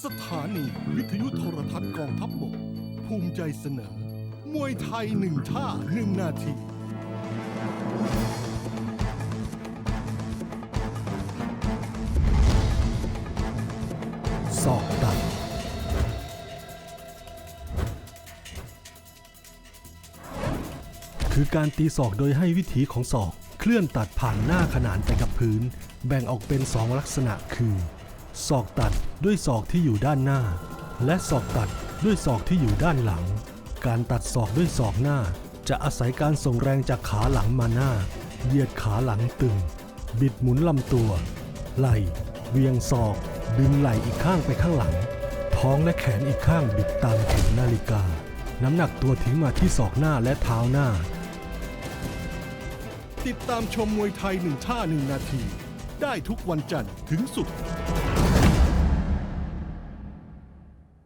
สถานีวิทยุโทรทัศน์กองทัพบก ภูมิใจเสนอ มวยไทยหนึ่งท่าหนึ่งนาทีศอกตัดคือการตีศอกโดยให้วิถีของศอก เคลื่อนตัดผ่านหน้าขนานไปกับพื้น แบ่งออกเป็นสองลักษณะคือ ศอกตัดด้วยศอกที่อยู่ด้านหน้า และศอกตัดด้วยศอกที่อยู่ด้านหลัง การตัดศอกด้วยศอกหน้า จะอาศัยการส่งแรงจากขาหลังมาหน้า เหยียดขาหลังตึง บิดหมุนลำตัว ไหล่เวียงศอก ดึงไหล่อีกข้างไปข้างหลัง ท้องและแขนอีกข้างบิดตามเข็มนาฬิกา น้ำหนักตัวทิ้งมาที่ศอกหน้าและเท้าหน้า ติดตามชมมวยไทยหนึ่งท่าหนึ่งนาที ได้ทุกวันจันทร์ถึงศุกร์